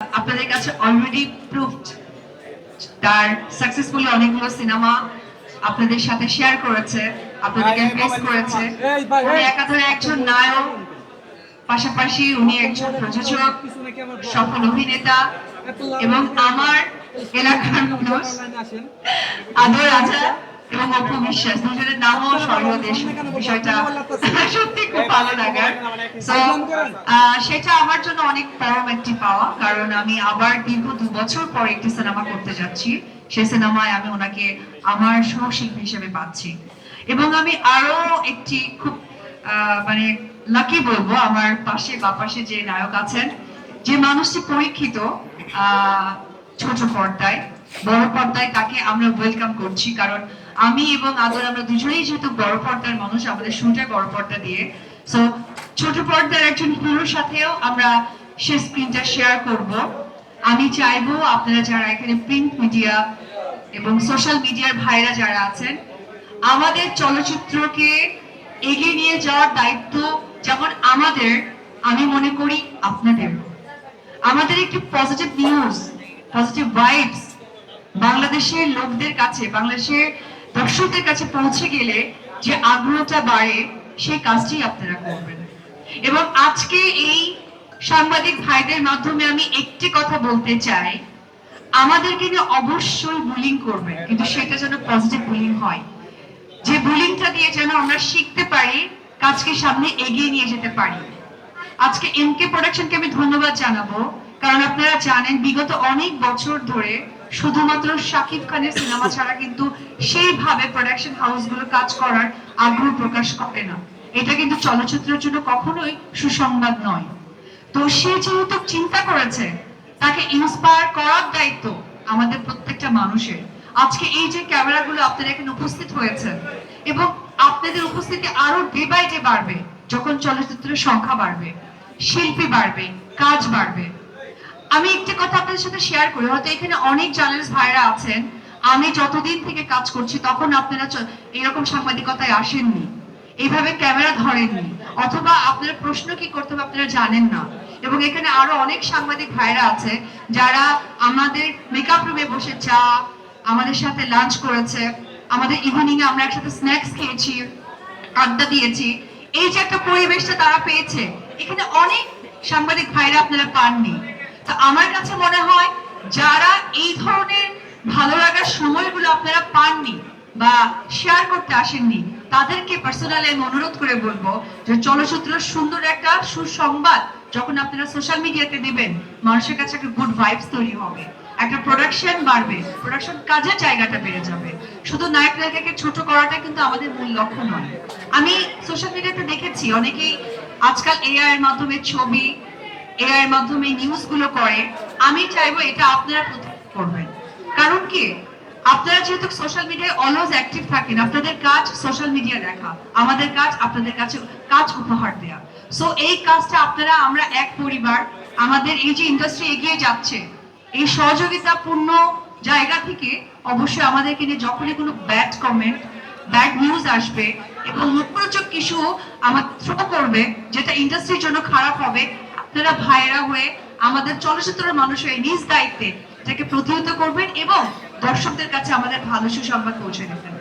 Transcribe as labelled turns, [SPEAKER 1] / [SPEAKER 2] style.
[SPEAKER 1] আপনাদের কাছে already proved তার সাকসেসফুলি অনেকগুলো সিনেমা আপনাদের সাথে শেয়ার করেছে আপনাদেরকে ফেস করেছে উনি একাধারে একজন নায়ক পাশাপাশি উনি একজন প্রযোজক সফল অভিনেতা এবং আমার এলাকার মানুষ আদর রাজা এবং সেটা আমার জন্য অনেক একটি পাওয়া, কারণ আমি আবার দীর্ঘ দু বছর পর একটি সিনেমা করতে যাচ্ছি। সিনেমায় আমি ওনাকে আমার সহশিল্পী হিসেবে পাচ্ছি। এবং আমি আরও একটি খুব মানে লাকি বলব, আমার পাশে বা পাশে যে নায়ক আছেন, যে মানুষটি পরীক্ষিত ছোট পর্দায়, বড় পর্দায় তাকে আমরা ওয়েলকাম করছি। কারণ আমি এবং আদর আমরা দুজনেই যেহেতু বড় পর্দার মানুষ, আমাদের শুরুটা বড় পর্দা দিয়ে। সো ছোট পর্দার একজন হিরোর সাথেও আমরা সে স্ক্রিনটা শেয়ার করব। আমি চাইব আপনারা যারা এখানে প্রিন্ট মিডিয়া এবং সোশ্যাল মিডিয়ার ভাইরা যারা আছেন, আমাদের চলচ্চিত্রকে এগিয়ে নিয়ে যাওয়ার দায়িত্ব যেমন আমাদের, আমি মনে করি আপনাদের। আমাদের একটি পজিটিভ নিউজ পজিটিভ ভাইবস বাংলাদেশের লোকদের কাছে, বাংলাদেশের দর্শকদের কাছে পৌঁছে গেলে যে আগ্রহটা বাড়ে, সেই কাজটি আপনারা করবেন। এবং আজকে এই সাংবাদিক ভাইদের মাধ্যমে আমি একটি কথা বলতে চাই। আমাদেরকে নিয়ে অবশ্যই বুলিং করবে কিন্তু সেটা যেন পজিটিভ বুলিং হয়। যে বুলিংটা দিয়ে যেন আমরা শিখতে পারি, কাজকে সামনে এগিয়ে নিয়ে যেতে পারি। আজকে এম এমকে প্রোডাকশনকে আমি ধন্যবাদ জানাব, কারণ আপনারা জানেন বিগত অনেক বছর ধরে শুধুমাত্র শাকিব খানের সিনেমা ছাড়া কিন্তু সেইভাবে প্রোডাকশন হাউসগুলো কাজ করার আগ্রহ প্রকাশ করে না। এটা কিন্তু চলচ্চিত্রের জন্য কখনোই সুসংবাদ নয়। তো সে যেহেতু চিন্তা করেছে, তাকে ইন্সপায়ার করার দায়িত্ব আমাদের প্রত্যেকটা মানুষের। আজকে এই যে ক্যামেরাগুলো আপনারা এখানে উপস্থিত হয়েছে এবং আপনাদের উপস্থিতি আরও ডে বাই ডে বাড়বে, যখন চলচ্চিত্রের সংখ্যা বাড়বে, শিল্পী বাড়বে, কাজ বাড়বে। আমি একটি কথা আপনাদের সাথে শেয়ার করি। হয়তো এখানে অনেক জার্নালিস্ট ভাইরা আছেন। আমি যতদিন থেকে কাজ করছি, তখন আপনারা এরকম সাংবাদিকতায় আসেননি। এইভাবে ক্যামেরা ধরেননি। অথবা আপনারা প্রশ্ন কি করতে হবে আপনারা জানেন না। এবং এখানে আরও অনেক সাংবাদিক ভাইরা আছে, যারা আমাদের মেকআপ রুমে বসে চা, আমাদের সাথে লাঞ্চ করেছে, আমাদের ইভিনিং এ আমরা একসাথে স্ন্যাক্স খেয়েছি, আড্ডা দিয়েছি। এই যে একটা পরিবেশটা তারা পেয়েছে, এখানে অনেক সাংবাদিক ভাইরা আপনারা পাননি। তো আমার কাছে মনে হয় যারা এই ধরনের ভালো লাগার সময়গুলো আপনারা পাননি বা শেয়ার করতে আসেননি, তাদেরকে পার্সোনালি আমি অনুরোধ করে বলব যে চলচ্চিত্র সুন্দর একটা সুসংবাদ যখন আপনারা সোশ্যাল মিডিয়াতে দিবেন, মানুষের কাছে একটা গুড ভাইবস তৈরি হবে। একটা প্রোডাকশন বাড়বে প্রোডাকশন কাজের জায়গাটা বেড়ে যাবে। শুধু নায়ক নায়িকাকে ছোট করাটা কিন্তু আমাদের মূল লক্ষ্য নয়। আমি সোশ্যাল মিডিয়াতে দেখেছি, অনেকেই আজকাল এআই এর মাধ্যমে ছবি এআই এর মাধ্যমে নিউজগুলো করে, আমি চাইব এটা আপনারা করবেন। কারণ কি? আপনারা যেহেতু সোশ্যাল মিডিয়ায় অলওয়েজ অ্যাক্টিভ থাকেন, আপনাদের কাজ সোশ্যাল মিডিয়া দেখা, আমাদের কাজ আপনাদের কাছে কাজ উপহার দেয়া। সো এই কাজটা আপনারা, আমরা এক পরিবার, আমাদের এই যে ইন্ডাস্ট্রি এগিয়ে যাচ্ছে, এই সহযোগিতাপূর্ণ জায়গা থেকে অবশ্যই আমাদেরকে নিয়ে যখনই কোনো ব্যাড কমেন্ট ব্যাড নিউজ আসবে, এবং মুখরোচক কিছু আমার থ্রো করবে, যেটা ইন্ডাস্ট্রির জন্য খারাপ হবে আপনারা ভাইরা হয়ে আমাদের চলচ্চিত্রের মানুষ হয়ে নিজ দায়িত্বে এটাকে প্রতিহত করবেন এবং দর্শকদের কাছে আমাদের ভালো সুসংবাদ পৌঁছে দেবেন।